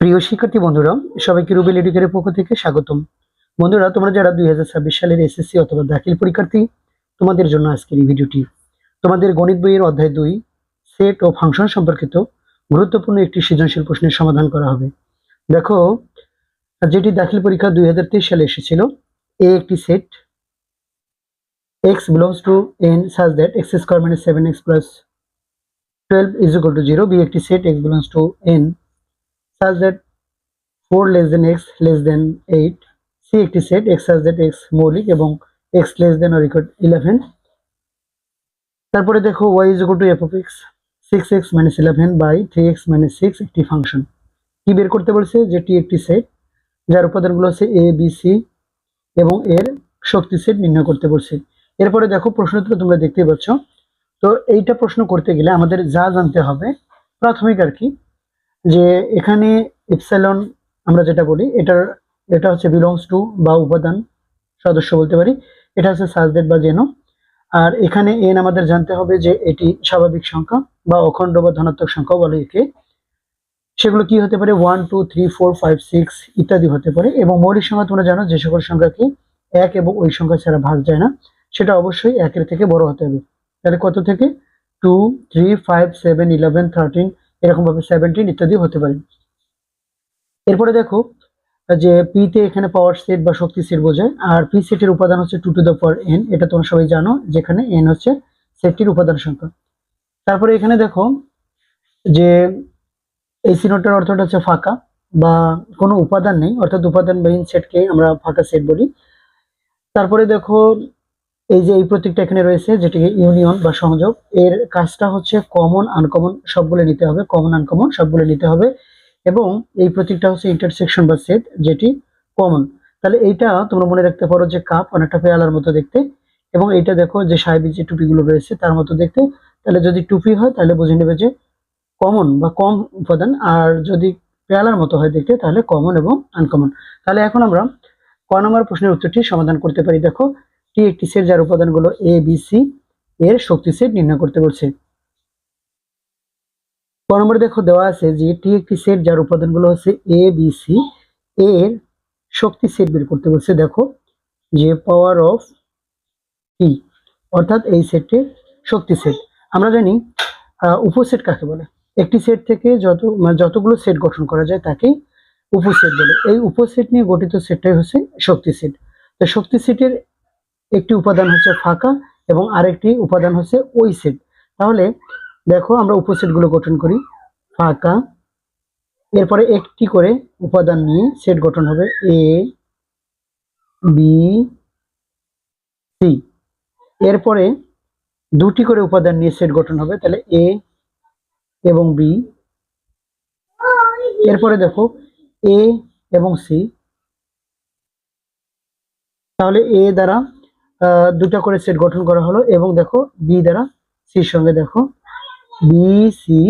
প্রিয় শিক্ষার্থী বন্ধুরা, সবাইকে রুবেল এডুকের পক্ষ থেকে স্বাগতম। বন্ধুরা, তোমরা যারা দুই সালের এসএসসি অথবা দাখিল পরীক্ষার্থী, তোমাদের জন্য আজকের এই ভিডিওটি। তোমাদের গণিত বইয়ের অধ্যায় দুই, সেট ও ফাংশন সম্পর্কিত গুরুত্বপূর্ণ একটি সৃজনশীল প্রশ্নের সমাধান করা হবে। দেখো, যেটি দাখিল পরীক্ষা দুই হাজার তেইশ সালে এসেছিল, এ একটি set x belongs to N such that x square minus seven x plus twelve is equal to zero B একটি set x belongs to N such that 4 less than x less than 8 c একটি set x such that x মৌলিক এবং x less than or equal 11 তারপরে দেখো y is equal to f of x. 6x minus 11 by 3x minus 6 একটি function কি বের করতে বলছে? যেটি একটি সেট যার উপাদানগুলো হচ্ছে a, b, c এবং এর শক্তি সেট নির্ণয় করতে বলছে। এরপরে দেখো প্রশ্নটা তোমরা দেখতেই পাচ্ছ। তো এইটা প্রশ্ন করতে গেলে আমাদের যা জানতে হবে, প্রাথমিক আর কি যে এখানে এপসাইলন আমরা যেটা বলি, এটার, এটা হচ্ছে বিলংস টু বা উপাদান সদস্য বলতে পারি। এটা হচ্ছে সাজডেট বা জেনো আর এখানে এন আমাদের জানতে হবে যে এটি স্বাভাবিক সংখ্যা বা অখণ্ড বা ধনাত্মক সংখ্যা বলে একে। সেগুলো কি হতে পারে? One two three four five six ইত্যাদি হতে পারে। এবং মৌলিক সংখ্যা তোমরা জানো যে সকল সংখ্যাকে এক এবং ওই সংখ্যা ছাড়া ভাগ যায় না। সেটা অবশ্যই একের থেকে বড় হতে হবে। তাহলে কত থেকে? Two three five seven eleven thirteen এরকম ভাবে সেভেন্টিন ইত্যাদি হতে পারে। এরপরে দেখো যে পি তে এখানে পাওয়ার সেট বা শক্তি সেট বোঝায়, আর পি সেটের উপাদান হচ্ছে two to the power n এটা তোমরা সবাই জানো, যেখানে এন হচ্ছে সেটটির উপাদান সংখ্যা। তারপরে এখানে দেখো যে এই সিনোটার অর্থটা হচ্ছে ফাঁকা, বা কোনো উপাদান নেই, অর্থাৎ উপাদানবিহীন সেটকে আমরা ফাঁকা সেট বলি। তারপরে দেখো এই যে এই প্রতীকটা এখানে রয়েছে যেটিকে ইউনিয়ন বা সংযোগ, এর কাজটা হচ্ছে কমন আনকমন সবগুলো নিতে হবে কমন আনকমন সবগুলো নিতে হবে এবং এই প্রতীকটা হচ্ছে ইন্টারসেকশন বা সেট যেটি কমন তাহলে এইটা তোমরা মনে রাখতে পারো যে কাপ অনেকটা পেয়ালার মতো দেখতে এবং এইটা দেখো যে সাহেবী যে টুপিগুলো রয়েছে তার মতো দেখতে। তাহলে যদি টুপি হয় তাহলে বুঝে নেবে যে কমন বা কম উপাদান, আর যদি পেয়ালার মতো হয় দেখতে তাহলে কমন এবং আনকমন তাহলে এখন আমরা ক নম্বর প্রশ্নের উত্তরটি সমাধান করতে পারি। দেখো টি একটি সেট যার উপাদানগুলো এ বি সি এর শক্তি সেট নির্ণয় করতে বলছে। ক নম্বরে দেখো দেওয়া আছে যে টি একটি সেট যার উপাদানগুলো হচ্ছে এ বি সি এর শক্তি সেট বের করতে বলছে। দেখো, যে পাওয়ার অফ টি অর্থাৎ এই সেটের শক্তি সেট। আমরা জানি উপসেট কাকে বলে? একটি সেট থেকে যত মানে যতগুলো সেট গঠন করা যায় তাকেই উপসেট বলে। এই উপসেট নিয়ে গঠিত সেটটাই হচ্ছে শক্তি সেট। তো শক্তি সেটের একটি উপাদান হচ্ছে ফাঁকা এবং আরেকটি উপাদান হচ্ছে ওই সেট। তাহলে দেখো আমরা উপসেটগুলো গঠন করি। ফাঁকা, এরপরে একটি করে উপাদান নিয়ে সেট গঠন হবে এ বি সি এরপরে দুটি করে উপাদান নিয়ে সেট গঠন হবে, তাহলে এ এবং বি এরপরে দেখো এ এবং সি তাহলে এ দ্বারা দুটা করে সেট গঠন করা হলো এবং দেখো বি দ্বারা সির সঙ্গে দেখো বি সি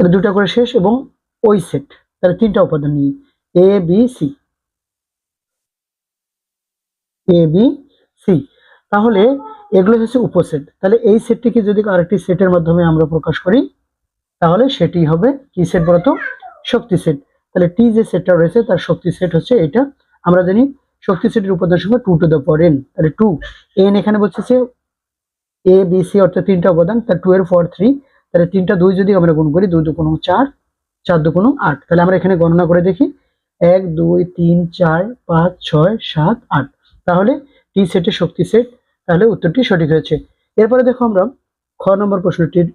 দুটা করে শেষ এবং ওই সেট তাহলে তিনটা উপাদান নিয়ে A B C A B C তাহলে এগুলো হচ্ছে উপসেট। তাহলে এই সেটটিকে যদি আরেকটি সেটের মাধ্যমে আমরা প্রকাশ করি, তাহলে সেটি হবে কি সেট বলতো? শক্তি সেট তাহলে টি যে সেটটা রয়েছে, তার শক্তি সেট হচ্ছে এটা। আমরা জানি শক্তি সেটের উপাদান সংখ্যা two to the power n তাহলে টু এন এখানে বলছে যে এ বি সি অর্থাৎ তিনটা উপাদান তার টু এর ফর থ্রি তাহলে তিনটা দুই যদি আমরা গুণ করি, দুই দু কোনো চার চার দু কোনো আট। তাহলে আমরা এখানে গণনা করে দেখি। এক, দুই, তিন, চার, পাঁচ, ছয়, সাত, আট। তাহলে টি সেটের শক্তি সেট তাহলে উত্তরটি সঠিক হয়েছে। এরপরে দেখো আমরা খ নম্বর প্রশ্নটির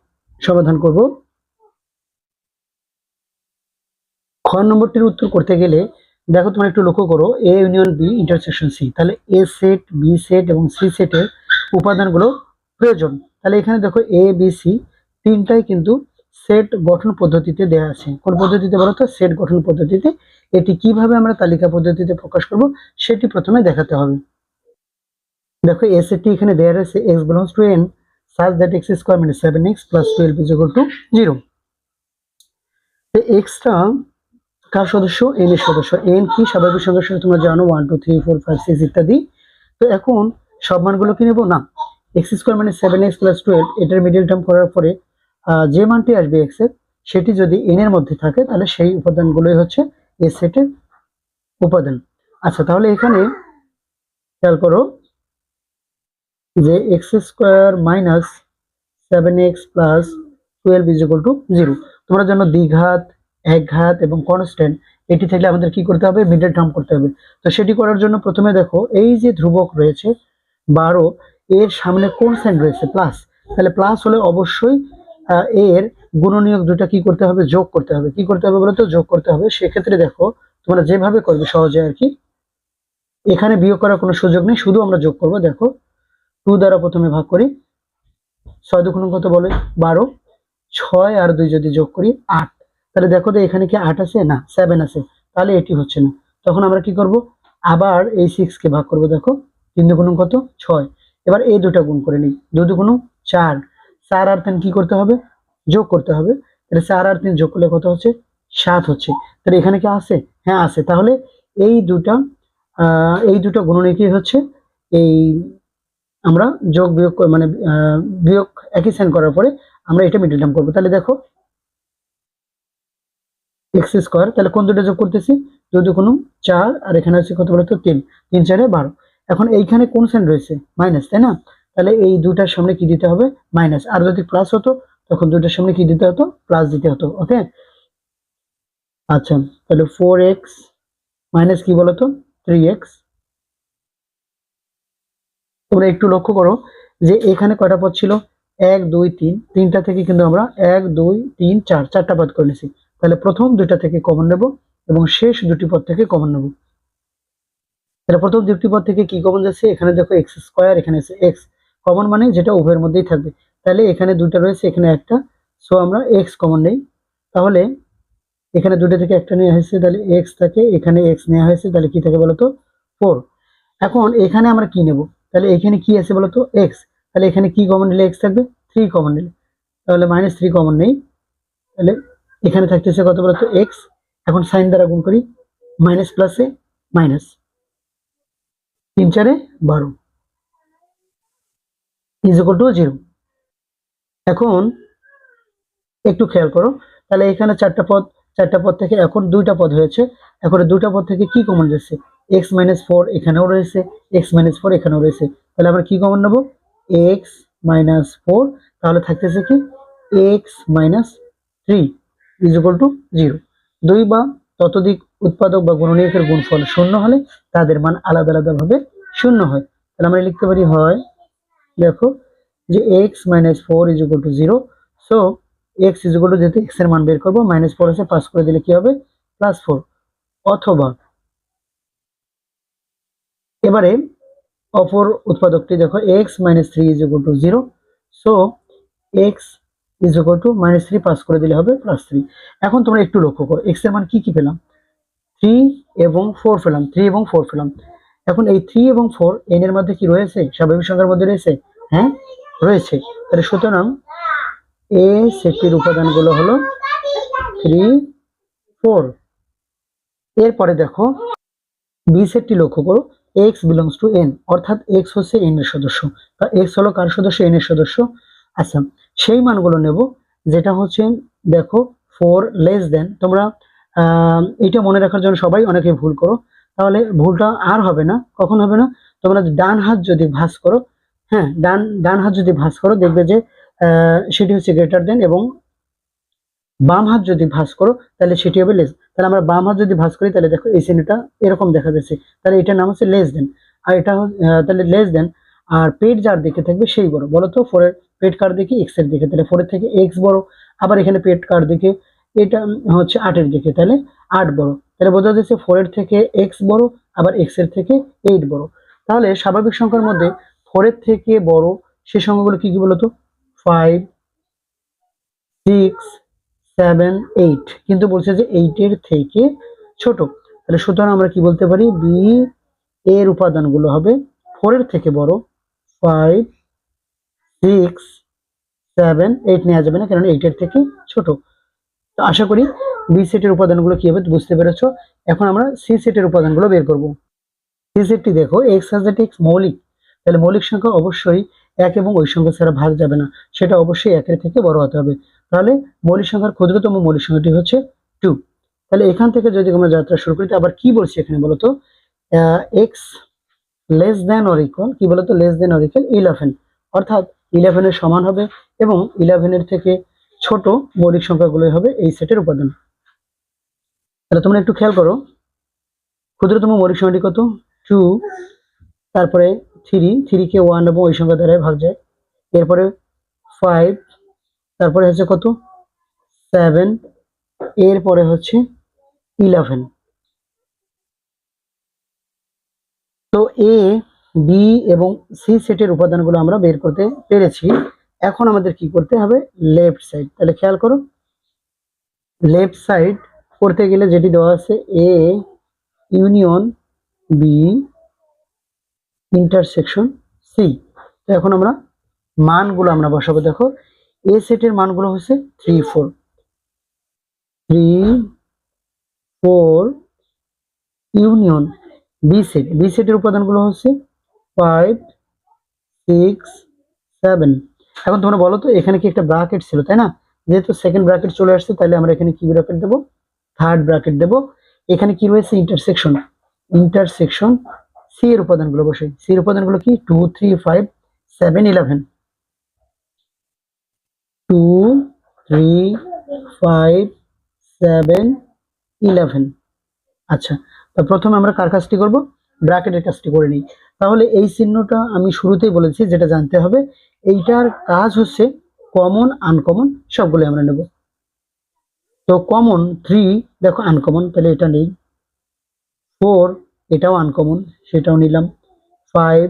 সমাধান করব। খ নম্বরটির উত্তর করতে গেলে দেখো তোমরা একটু লক্ষ্য করো A union B intersection C তাহলে এ সেট বি সেট এবং সি সেটের উপাদানগুলো প্রয়োজন। তাহলে এখানে দেখো এ বি সি তিনটাই কিন্তু সেট গঠন পদ্ধতিতে দেয়া আছে। কোন পদ্ধতিতে বলো তো? সেট গঠন পদ্ধতিতে। এটি কীভাবে আমরা তালিকা পদ্ধতিতে প্রকাশ করব সেটি প্রথমে দেখাতে হবে। দেখো এ সেটটি এখানে দেয়া রয়েছে x belongs to N that x square মানে seven x plus twelve is equal to zero extra কার সদস্য? এন এর সদস্য, এন কি স্বাভাবিক সংখ্যার সাথে তোমরা জানো one two three four five six ইত্যাদি। তো এখন সব মানগুলো কি নেব? না এক্স স্কোয়ার মানে সেভেন এক্স প্লাস টুয়েলভ এটার মিডিল টার্ম করার পরে যে মানটি আসবে এক্সের, সেটি যদি এন এর মধ্যে থাকে, তাহলে সেই উপাদানগুলোই হচ্ছে এ সেটের উপাদান। আচ্ছা তাহলে এখানে খেয়াল করো যে x square minus seven x plus twelve is to zero তোমরা জন্য দ্বিঘাত একঘাত এবং কনস্ট্যান্ট এটি থাকলে আমাদের কি করতে হবে? মিডল টার্ম করতে হবে। তো সেটি করার জন্য প্রথমে দেখো, এই যে ধ্রুবক রয়েছে, বারো, এর সামনে কোন সাইন রয়েছে প্লাস তাহলে প্লাস হলে অবশ্যই এর গুণনীয়ক দুটা কি করতে হবে? যোগ করতে হবে। কি করতে হবে বলতো? যোগ করতে হবে। সেক্ষেত্রে দেখো, তোমরা যেভাবে করবে সহজে আর কি। এখানে বিয়োগ করার কোনো সুযোগ নেই, শুধু আমরা যোগ করব। দেখো টু দ্বারা প্রথমে ভাগ করি। ছয় দুগুণ কত বলে? বারো। ছয় আর দুই যদি যোগ করি, আট। তাহলে দেখো তো এখানে কি আট আছে? না সেভেন আছে। তাহলে এটি হচ্ছে না। তখন আমরা কি করব? আবার এই সিক্স কে ভাগ করব, দেখো। তিন দুগুণ কত? ছয়। এবার এই দুটা গুণ করে নিই। দু দুগুণ চার। চার আর তিন কি করতে হবে? যোগ করতে হবে। তাহলে চার আর তিন যোগ করলে কত হচ্ছে? সাত হচ্ছে। তাহলে এখানে কি আছে? হ্যাঁ আছে। তাহলে এই দুটা এই দুটা গুণনীয়কই হচ্ছে। এই আমরা যোগ বিয়োগ মানে বিয়োগ একই সাইন করার পরে আমরা এটা মিডল টার্ম করব। তাহলে দেখো এক্স স্কোয়ার তাহলে কোন দুটো যোগ করতেছি? যদি কোনো চার, আর এখানে হচ্ছে কত বলতো? তিন। তিন, চারে বারো। এখন এইখানে কোন সাইন রয়েছে? মাইনাস তাই না? তাহলে এই দুটার সামনে কি দিতে হবে? মাইনাস আর যদি প্লাস হতো, তখন দুটার সামনে কি দিতে হতো? প্লাস দিতে হতো ওকে আচ্ছা তাহলে ফোর এক্স মাইনাস কি বলতো? থ্রি এক্স তোমরা একটু লক্ষ্য করো যে এখানে কয়টা পদ ছিল? এক, দুই, তিন। তিনটা থেকে কিন্তু আমরা এক, দুই, তিন, চার, চারটা পদ করে নিয়েছি তাহলে প্রথম দুইটা থেকে কমন নেব এবং শেষ দুটি পদ থেকে কমন নেব। তাহলে প্রথম দুটি পদ থেকে কি কমন যাচ্ছে? এখানে দেখো এক্স স্কোয়ার এখানে আছে এক্স কমন মানে যেটা উভয়ের মধ্যেই থাকবে। তাহলে এখানে দুইটা রয়েছে, এখানে একটা। সো আমরা এক্স কমন নেই। তাহলে এখানে দুটো থেকে একটা নেওয়া হয়েছে, তাহলে এক্স থাকে, এখানে এক্স নেওয়া হয়েছে, তাহলে কি থাকে বলতো? ফোর এখন এখানে আমরা কি নেব? তাহলে এখানে কি আছে বলতো? এক্স তাহলে এখানে কি কমন নিলে এক্স থাকবে? থ্রি কমন নিলে। তাহলে মাইনাস থ্রি কমন নেই। তাহলে এখানে থাকতেছে কত বলতো? এক্স এখন সাইন দ্বারা গুণ করি মাইনাস প্লাসে মাইনাস তিন চারে বারো। ইজ ইকুয়াল টু জিরো এখন একটু খেয়াল করো, তাহলে এখানে চারটা পদ চারটা পদ থেকে এখন দুইটা পদ হয়েছে। এখন দুইটা পদ থেকে কি কমন যাচ্ছে? এক্স মাইনাস ফোর এখানেও রয়েছে এক্স মাইনাস ফোর এখানেও রয়েছে। তাহলে আমরা কি কমন নেব? এক্স মাইনাস ফোর তাহলে থাকতেছে কি? X minus three is equal to zero দুই বা ততোধিক উৎপাদক বা গুণনীয়কের গুণফল শূন্য হলে তাদের মান আলাদা আলাদা ভাবে শূন্য হয়। তাহলে আমরা লিখতে পারি হয়, দেখো, যে x minus four is equal to zero so x is equal to যেহেতু এক্সের মান বের করব মাইনাস ফোর আছে পাস করে দিলে কি হবে? প্লাস ফোর অথবা এবারে অপর উৎপাদকটি দেখো x minus three is equal to zero so x is equal to minus three pass করে দিলে হবে প্লাস থ্রি এখন তোমরা একটু লক্ষ্য করো এক্সের মান কি কি পেলাম? থ্রি এবং ফোর পেলাম থ্রি এবং ফোর পেলাম। এখন এই থ্রি এবং ফোর এন এর মধ্যে কি রয়েছে? স্বাভাবিক সংখ্যার মধ্যে রয়েছে? হ্যাঁ রয়েছে। তাহলে সুতরাং এ সেটটির উপাদানগুলো হলো থ্রি ফোর এরপরে দেখো বি সেটটি লক্ষ্য করো এক্স বিলংস টু এন অর্থাৎ এক্স হচ্ছে এন এর সদস্য। বা এক্স হলো কার সদস্য? এন এর সদস্য। আচ্ছা সেই মানগুলো নেব, যেটা হচ্ছে, দেখো ফোর লেস দেন তোমরা এটা মনে রাখার জন্য সবাই অনেকে ভুল করো, তাহলে ভুলটা আর হবে না, কখন হবে না? তোমরা ডান হাত যদি ভাঁজ করো হ্যাঁ ডান ডান হাত যদি ভাঁজ করো, দেখবে যে সেটি হচ্ছে গ্রেটার দেন এবং বাম হাত যদি ভাঁজ করো, তাহলে সেটি হবে লেস তাহলে আমরা বাম হাত যদি ভাঁজ করি, তাহলে দেখো এই শ্রেণীটা এরকম দেখা যাচ্ছে, তাহলে এটার নাম হচ্ছে লেস দেন আর এটা তাহলে লেস দেন আর পেট যার দিকে থাকবে সেই বড়, বলো তো ফোরের পেট কার দিকে এক্সের দিকে, তাহলে ফোরের থেকে এক্স বড়, আবার এখানে পেট কার দিকে এটা হচ্ছে আটের দিকে, তাহলে আট বড়। তাহলে বোঝা যাচ্ছে ফোরের থেকে এক্স বড়, আবার এক্সের থেকে এইট বড়। তাহলে স্বাভাবিক সংখ্যার মধ্যে ফোরের থেকে বড় সেই সংখ্যাগুলো কি কি বলতো? ফাইভ সিক্স সেভেন এইট কিন্তু বলছে যে এইটের থেকে ছোট। তাহলে সুতরাং আমরা কি বলতে পারি? বি এর উপাদানগুলো হবে ফোরের থেকে বড় ফাইভ সিক্স সেভেন এইট নেওয়া যাবে না কারণ এইটের থেকে ছোট। তো আশা করি বি সেটের উপাদানগুলো কি হবে বুঝতে পেরেছ? এখন আমরা সি সেটের উপাদানগুলো বের করব। সি সেটটি দেখো এক্স হাজ এক্স মৌলিক। তাহলে মৌলিক সংখ্যা অবশ্যই এক এবং ওই সংখ্যা ছাড়া ভাগ যাবে না। সেটা অবশ্যই একের থেকে বড় হতে হবে। তাহলে মৌলিক সংখ্যার ক্ষুদ্রতম মৌলিক সংখ্যাটি হচ্ছে টু তাহলে এখান থেকে যদি আমরা যাত্রা শুরু করি আবার কি বলছি এখানে বলতো? X less than or equal কি বলতো? Less than or equal eleven অর্থাৎ ইলেভেনের সমান হবে এবং ইলেভেনের থেকে ছোট মৌলিক সংখ্যাগুলোই হবে এই সেটের উপাদান। তাহলে তোমরা একটু খেয়াল করো। ক্ষুদ্রতম মৌলিক সংখ্যাটি কত? টু তারপরে থ্রি থ্রিকে ওয়ান এবং ওই সংখ্যা দ্বারা ভাগ যায়। এরপরে ফাইভ তারপরে হচ্ছে কত? সেভেন এরপরে হচ্ছে ইলেভেন তো এ বি এবং সি সেটের উপাদানগুলো আমরা বের করতে পেরেছি। এখন আমাদের কি করতে হবে? লেফট সাইড তাহলে খেয়াল করো। লেফট সাইড করতে গেলে যেটি দেওয়া আছে A union B intersection C তো এখন আমরা মানগুলো আমরা বসাবো। দেখো এ সেটের মানগুলো হচ্ছে three four three four union B set B সেটের উপাদানগুলো হচ্ছে ফাইভ সিক্স সেভেন এখন তোমরা বলো তো, এখানে কি একটা ব্রাকেট ছিল, তাই না? যেহেতু সেকেন্ড ব্রাকেট চলে আসছে, তাহলে আমরা এখানে কি ব্রাকেট দেবো? থার্ড ব্রাকেট দেবো। এখানে কি রয়েছে? ইন্টারসেকশন ইন্টারসেকশন সি এর উপাদানগুলো বসে। সি এর উপাদানগুলো কি? Two three five seven eleven two three five seven eleven আচ্ছা প্রথমে আমরা কার কাজটি করব? ব্র্যাকেটের কাজটি করে নিই। তাহলে এই চিহ্নটা আমি শুরুতেই বলেছি, যেটা জানতে হবে। এইটার কাজ হচ্ছে কমন আনকমন সবগুলো আমরা নেব। তো কমন থ্রি দেখো আনকমন তাহলে এটা নেই। ফোর এটাও আনকমন সেটাও নিলাম। ফাইভ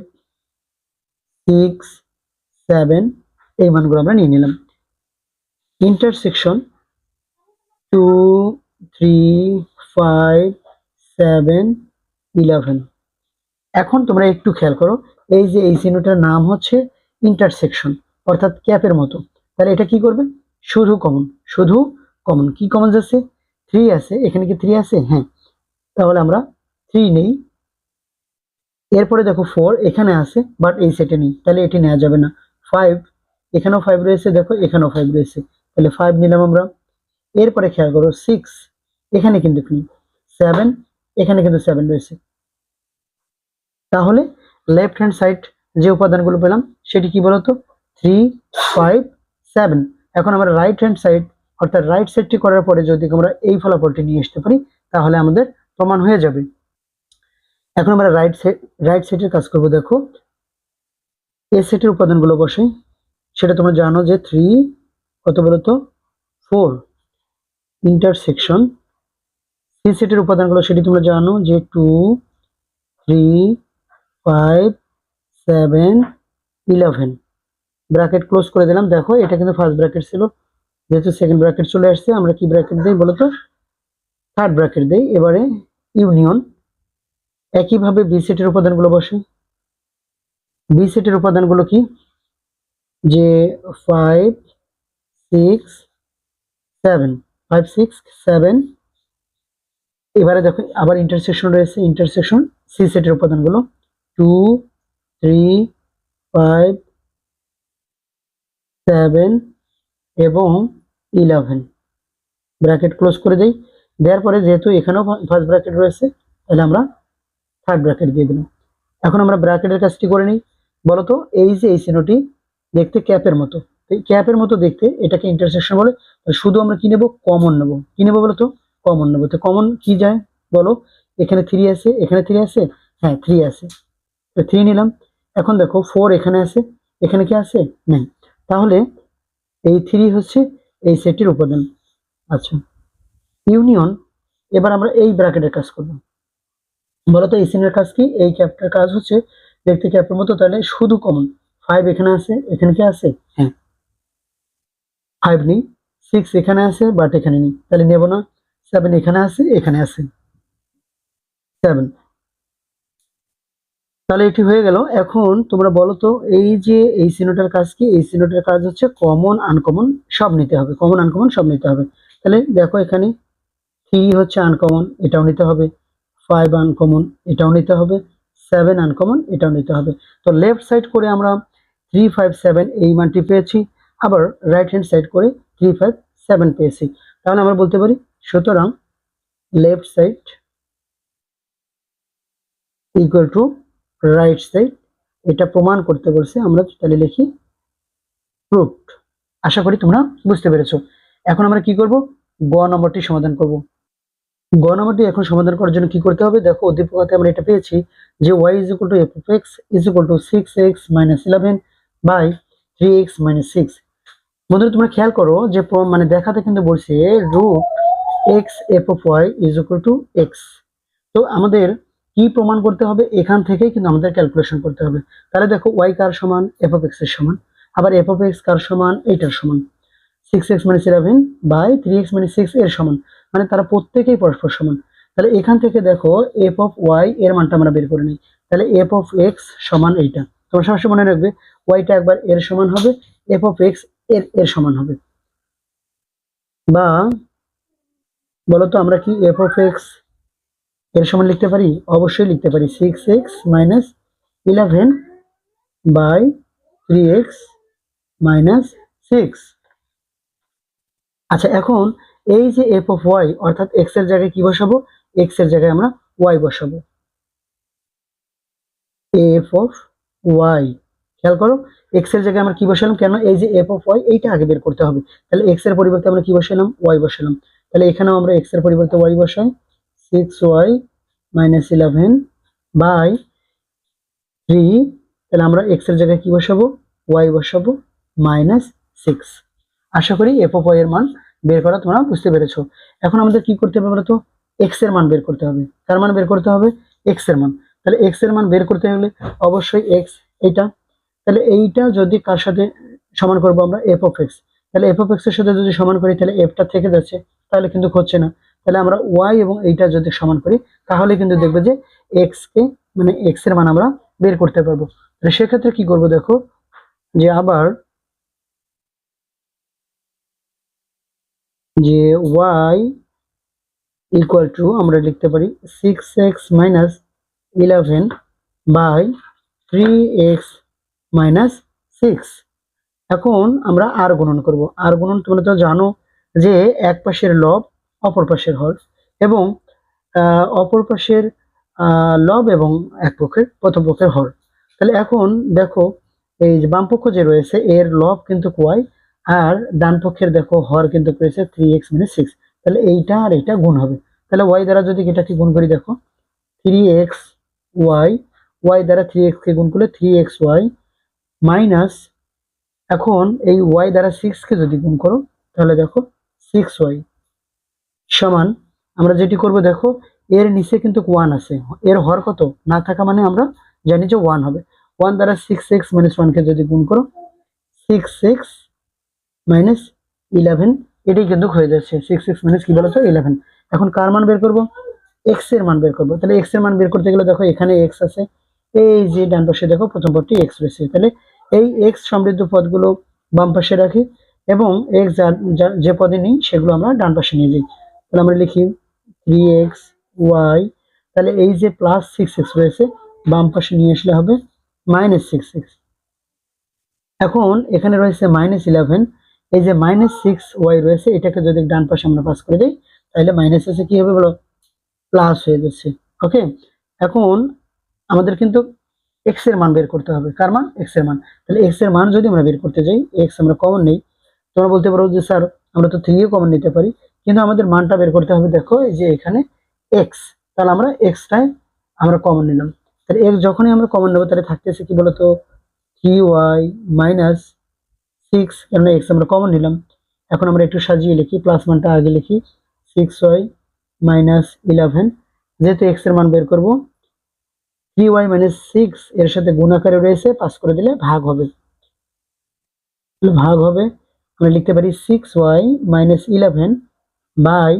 সিক্স সেভেন এই মানগুলো আমরা নিয়ে নিলাম। Intersection two three five seven eleven এখন তোমরা একটু খেয়াল করো, এই যে এই চিহ্নটার নাম হচ্ছে ইন্টারসেকশন অর্থাৎ ক্যাপের মতো। তাহলে এটা কি করবে? শুধু কমন শুধু কমন কি কমন যাচ্ছে? থ্রি আছে। এখানে কি থ্রি আছে? হ্যাঁ। তাহলে আমরা থ্রি নেই। এরপরে দেখো ফোর এখানে আছে বাট এই সেটে নেই। তাহলে এটি নেওয়া যাবে না। ফাইভ এখানেও ফাইভ রয়েছে, দেখো এখানেও ফাইভ রয়েছে। তাহলে ফাইভ নিলাম আমরা। এরপরে খেয়াল করো সিক্স এখানে কিন্তু নেই সেভেন এখানে কিন্তু সেভেন রয়েছে। তাহলে লেফট হ্যান্ড সাইড যে উপাদানগুলো পেলাম, সেটি কি বলতো? থ্রি ফাইভ সেভেন এখন আমরা রাইট হ্যান্ড সাইড অর্থাৎ রাইট সাইডটি করার পরে যদি আমরা এই ফলাফলটি নিয়ে আসতে পারি, তাহলে আমাদের প্রমাণ হয়ে যাবে। এখন আমরা রাইট সাইড রাইট সাইডের কাজ করব, দেখো। এ সেটের উপাদানগুলো বসে সেটা তোমরা জানো যে থ্রি কত বলতো? ফোর ইন্টারসেকশন সি সেটের উপাদানগুলো সেটি তোমরা জানো যে two three five seven eleven bracket close করে দিলাম। দেখো, এটা কিন্তু ফার্স্ট ব্র্যাকেট ছিল। যেহেতু সেকেন্ড ব্র্যাকেট চলে আসছে, আমরা কি ব্র্যাকেট দিই বলতো? থার্ড ব্র্যাকেট দিই। এবারে ইউনিয়ন একইভাবে বি সেটের উপাদানগুলো বসে। বি সেটের উপাদানগুলো কি? যে five six seven five six seven এবারে দেখো, আবার ইন্টারসেকশন রয়েছে। ইন্টারসেকশন সি সেটের উপাদানগুলো। টু থ্রি ফাইভ সেভেন এবং ইলেভেন ব্র্যাকেট ক্লোজ করে দেই। দেওয়ার পরে যেহেতু এখানেও ফার্স্ট ব্র্যাকেট রয়েছে, তাহলে আমরা থার্ড ব্র্যাকেট দিয়ে দিলাম। এখন আমরা ব্র্যাকেটের কাজটি করে নিই। বলতো, এই যে এই চিহ্নটি দেখতে ক্যাপের মতো। ক্যাপের মতো দেখতে এটাকে ইন্টারসেকশন বলে। শুধু আমরা কি নেব? কমন নেব। কি নেব বলতো? কমন নেব। তো কমন কি যায়? বলো, এখানে থ্রি আছে, এখানে থ্রি আছে? হ্যাঁ থ্রি আছে। থ্রি নিলাম। এখন দেখো ফোর এখানে আছে। এখানে কি আছে? নেই। তাহলে এই থ্রি হচ্ছে এই সেটটির উপাদান। আচ্ছা। ইউনিয়ন এবার আমরা এই ব্র্যাকেটের কাজ করব। বলতো এই সিনের কাজ কি? এই ক্যাপটার কাজ হচ্ছে দেখতে ক্যাপের মতো তাহলে শুধু কমন ফাইভ এখানে আছে এখানে কি আছে? হ্যাঁ। ফাইভ নেই। সিক্স এখানে আছে বাট এখানে নেই। তাহলে নেব না। সেভেন এখানে আছে এখানে আছে। সেভেন তাহলে এটি হয়ে গেল। এখন তোমরা বলো তো, এই যে এই সিনোটার কাজ কি? এই সিনোটার কাজ হচ্ছে কমন আনকমন সব নিতে হবে। কমন আনকমন সব নিতে হবে। তাহলে দেখো এখানে থ্রি হচ্ছে আনকমন এটাও নিতে হবে। ফাইভ আনকমন এটাও নিতে হবে। সেভেন আনকমন এটাও নিতে হবে। তো লেফট সাইড করে আমরা থ্রি ফাইভ সেভেন এই মানটি পেয়েছি। আবার রাইট হ্যান্ড সাইড করে থ্রি ফাইভ সেভেন পেয়েছি। তাহলে আমরা বলতে পারি, সুতরাং left side equal to right side এটা প্রমাণ করতে বলছে, আমরা তাহলে লিখি প্রুফড আশা করি তোমরা বুঝতে পেরেছ। এখন আমরা কি করব? গ নম্বরটি সমাধান করব। গ নম্বরটি এখন সমাধান করার জন্য কি করতে হবে? দেখো অধ্যাপকতে আমরা এটা পেয়েছি যে y is equal to f of x is equal to six x minus eleven by three x minus six বন্ধুরা, তোমরা খেয়াল করো যে মানে দেখাতে কিন্তু বলছে root x f of y is equal to x তো আমাদের কি প্রমাণ করতে হবে? এখান থেকেই কিন্তু আমাদের ক্যালকুলেশন করতে হবে। তাহলে দেখো ওয়াই কার সমান? এফ অফ এক্সের সমান। আবার এফ অফ এক্স কার সমান? এইটার সমান। সিক্স এক্স মানে ইলেভেন বাই থ্রি এক্স মানে সিক্স এর সমান। মানে তারা প্রত্যেকেই পরস্পর সমান। তাহলে এখান থেকে দেখো এফ অফ ওয়াই এর মানটা আমরা বের করে নিই। তাহলে এফ অফ এক্স সমান এইটা। তোমার সবসময় মনে রাখবে ওয়াইটা একবার এর সমান হবে এফ অফ এক্সের এর সমান হবে। বা বলতো আমরা কি এফ অফ এক্স এর সমান লিখতে পারি? অবশ্যই লিখতে পারি। Six x minus eleven by three x minus six আচ্ছা এখন এই যে এফ অফ ওয়াই অর্থাৎ এক্সের জায়গায় কি বসাবো? এক্সের জায়গায় আমরা ওয়াই বসাবো। এফ অফ ওয়াই খেয়াল করো এক্সের জায়গায় আমরা কি বসালাম? কেন? এই যে এফ অফ ওয়াই এইটা আগে বের করতে হবে। তাহলে এক্সের পরিবর্তে আমরা কি বসালাম? ওয়াই বসালাম। তাহলে এখানেও আমরা এক্সের পরিবর্তে ওয়াই বসাই। Six y minus eleven by three তাহলে আমরা এক্সের জায়গায় কি বসাবো? ওয়াই বসাবো মাইনাস সিক্স আশা করি এফ অফ মান বের করা তোমরা বুঝতে পেরেছ। এখন আমাদের কি করতে হবে বলতো? এক্সের মান বের করতে হবে। কার মান বের করতে হবে এক্সের মান। তাহলে এক্সের মান বের করতে হলে অবশ্যই এক্স এইটা। তাহলে এইটা যদি কার সাথে সমান করব আমরা এফ অফ এক্স তাহলে এফ অফ এক্সের সাথে যদি সমান করি, তাহলে এফটা থেকে যাচ্ছে। তাহলে কিন্তু হচ্ছে না। তাহলে আমরা ওয়াই এবং এইটা যদি সমান করি, তাহলে কিন্তু দেখবে যে এক্স কে মানে এক্সের মান আমরা বের করতে পারব। তাহলে সেক্ষেত্রে কি করব দেখো, যে আবার যে ওয়াই ইকুয়াল টু আমরা লিখতে পারি six x minus eleven by three x minus six এখন আমরা আর গুণন করব। আর গুণন তোমরা তো জানো যে এক পাশের লব অপর পাশের হর এবং অপর পাশের লব এবং এক পক্ষের, প্রথম পক্ষের হর তাহলে এখন দেখো এই যে বাম পক্ষ যে রয়েছে, এর লব কিন্তু ওয়াই আর ডান পক্ষের দেখো হর কিন্তু রয়েছে থ্রি এক্স মাইনাস সিক্স তাহলে এইটা আর এইটা গুণ হবে। তাহলে ওয়াই দ্বারা যদি এটাকে গুণ করি দেখো থ্রি এক্স ওয়াই ওয়াই দ্বারা থ্রি এক্স কে গুণ করলে থ্রি এক্স ওয়াই মাইনাস এখন এই ওয়াই দ্বারা সিক্স কে যদি গুণ করো, তাহলে দেখো সিক্স ওয়াই সমান, আমরা যেটি করব, দেখো, এর নিচে কিন্তু ওয়ান আছে। এর হর কত? না থাকা মানে আমরা জানি যে ওয়ান হবে। ওয়ান দ্বারা সিক্স এক্স মাইনাস ওয়ানকে যদি গুণ করো সিক্স এক্স মাইনাস ইলেভেন এটাই কিন্তু হয়ে যাচ্ছে। সিক্স এক্স মাইনাস কি বলতো? ইলেভেন এখন কার মান বের করব? এক্সের মান বের করব। তাহলে এক্সের মান বের করতে গেলে দেখো, এখানে এক্স আছে। এই যে ডান পাশে দেখো, প্রথম পদটি এক্স রয়েছে। তাহলে এই এক্স সমৃদ্ধ পদগুলো বাম পাশে রাখি এবং এক্স যে পদে নিই, সেগুলো আমরা ডান পাশে নিয়ে যাই। তাহলে আমরা লিখি থ্রি এক্স ওয়াই তাহলে এই যে প্লাস সিক্স এক্স রয়েছে, বাম পাশে নিয়ে আসলে হবে মাইনাস সিক্স এক্স এখন এখানে রয়েছে মাইনাস ইলেভেন এই যে মাইনাস সিক্স ওয়াই রয়েছে, এটাকে যদি ডান পাশে আমরা পাস করে দিই, তাহলে মাইনাস এসে কি হবে বলো? প্লাস হয়ে যাচ্ছে ওকে এখন আমাদের কিন্তু এক্সের মান বের করতে হবে, কার মান? এক্সের মান। তাহলে এক্সের মান যদি আমরা বের করতে যাই এক্স আমরা কমন নেই, তোমরা বলতে পারো যে স্যার আমরা তো থ্রিও কমন নিতে পারি কিন্তু আমাদের মানটা বের করতে হবে, দেখো এই যে এখানে এক্স তাহলে আমরা এক্সটাই আমরা কমন নিলাম। তাহলে এক্স যখনই আমরা কমন নেব, তাহলে থাকতেছে কি বলতো? থ্রি ওয়াই মাইনাস সিক্স কেন এক্স আমরা কমন নিলাম। এখন আমরা একটু সাজিয়ে লিখি প্লাস মানটা আগে লিখি সিক্স ওয়াই মাইনাস ইলেভেন যেহেতু এক্সের মান বের করব থ্রি ওয়াই মাইনাস সিক্স এর সাথে গুণ আকারে রয়েছে, পাস করে দিলে ভাগ হবে। ভাগ হবে, আমরা লিখতে পারি six y minus eleven by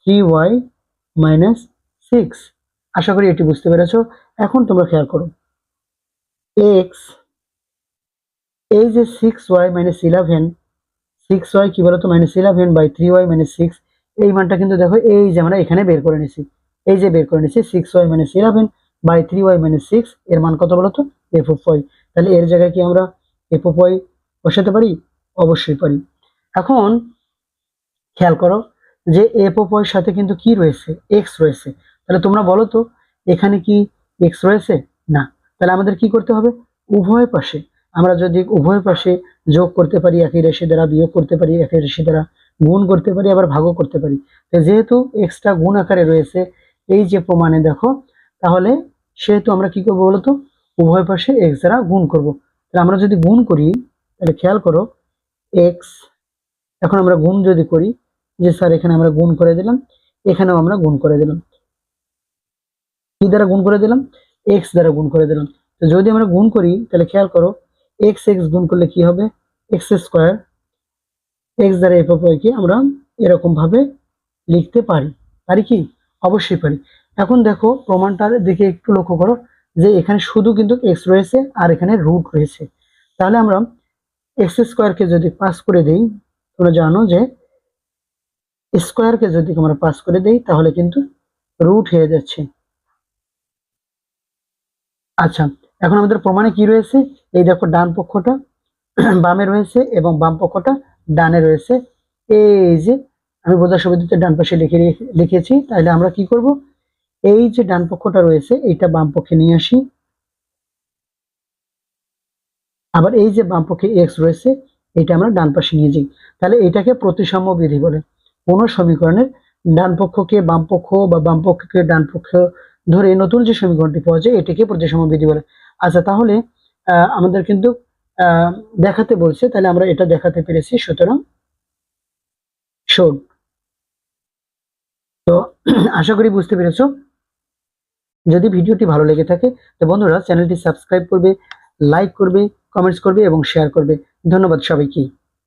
three y minus six. আশা করি এটি বুঝতে পেরেছ। এখন তোমরা খেয়াল করো। এক্স, এই যে six y minus eleven, six y কি বলতো? Minus eleven by three y minus six. এই মানটা কিন্তু দেখো, এই যে আমরা এখানে বের করে নিছি। এই যে বের করে নিছি, six y minus eleven by three y minus six, এর মান কত বলতো? F of y. তাহলে এর জায়গায় কি আমরা এফ ওয়াই বসাতে পারি? অবশ্যই পারি। এখন খেয়াল করো যে এপোপয়ের সাথে কিন্তু কি রয়েছে? এক্স রয়েছে। তাহলে তোমরা বলো তো, এখানে কি এক্স রয়েছে? না। তাহলে আমাদের কি করতে হবে? উভয় পাশে। আমরা যদি উভয় পাশে যোগ করতে পারি, একই রাশি দ্বারা বিয়োগ করতে পারি, একই রাশি দ্বারা গুণ করতে পারি, আবার ভাগও করতে পারি। তো যেহেতু এক্সটা গুণ আকারে রয়েছে, এই যে প্রমাণে দেখো, তাহলে সেহেতু আমরা কি করব বলতো উভয় পাশে এক্স দ্বারা গুণ করব। তাহলে আমরা যদি গুণ করি, তাহলে খেয়াল করো এক্স এখন আমরা গুণ যদি করি যে স্যার এখানে আমরা গুণ করে দিলাম, এখানেও আমরা গুণ করে দিলাম। কি দ্বারা গুণ করে দিলাম এক্স দ্বারা গুণ করে দিলাম। তো যদি আমরা গুণ করি, তাহলে খেয়াল করো এক্স এক্স গুণ করলে কি হবে? এক্স স্কোয়ার এক্স দ্বারা এফ কি আমরা এরকম ভাবে লিখতে পারি। পারি কি? অবশ্যই পারি। এখন দেখো প্রমাণটার দিকে একটু লক্ষ্য করো যে এখানে শুধু কিন্তু এক্স রয়েছে আর এখানে রুট রয়েছে। তাহলে আমরা এক্স স্কোয়ারকে যদি পাস করে দিই, তোমরা জানো যে স্কোয়ারকে যদি আমরা পাস করে দেই, তাহলে কিন্তু রুট হয়ে যাচ্ছে। আচ্ছা এখন আমাদের প্রমাণে কি রয়েছে? এই দেখো ডান পক্ষটা বামে রয়েছে এবং বাম পক্ষটা ডানে রয়েছে। এই যে আমি বোঝার সুবিধাতে ডান পাশে লিখে লিখেছি, তাহলে আমরা কি করব? এই যে ডান পক্ষটা রয়েছে, এইটা বাম পক্ষে নিয়ে আসি। আবার এই যে বাম পক্ষে এক্স রয়েছে এটা আমরা ডান পাশে নিয়ে যাই। তাহলে এটাকে প্রতিসাম্য বিধি বলে। কোন সমীকরণের ডান পক্ষকে বাম পক্ষ বা বাম পক্ষকে ডান পক্ষ ধরে নতুন যে সমীকরণটি পাওয়া যায়, এটাকে প্রতিসাম্য বিধি বলে। আচ্ছা তাহলে আমাদের কিন্তু দেখাতে বলছে, তাহলে আমরা এটা দেখাতে পেরেছি। সুতরাং, শোন। তো, আশা করি বুঝতে পেরেছ। যদি ভিডিওটি ভালো লেগে থাকে, তো বন্ধুরা, চ্যানেলটি সাবস্ক্রাইব করবে, লাইক করবে, কমেন্টস করবে এবং শেয়ার করবে। ধন্যবাদ সবাইকে।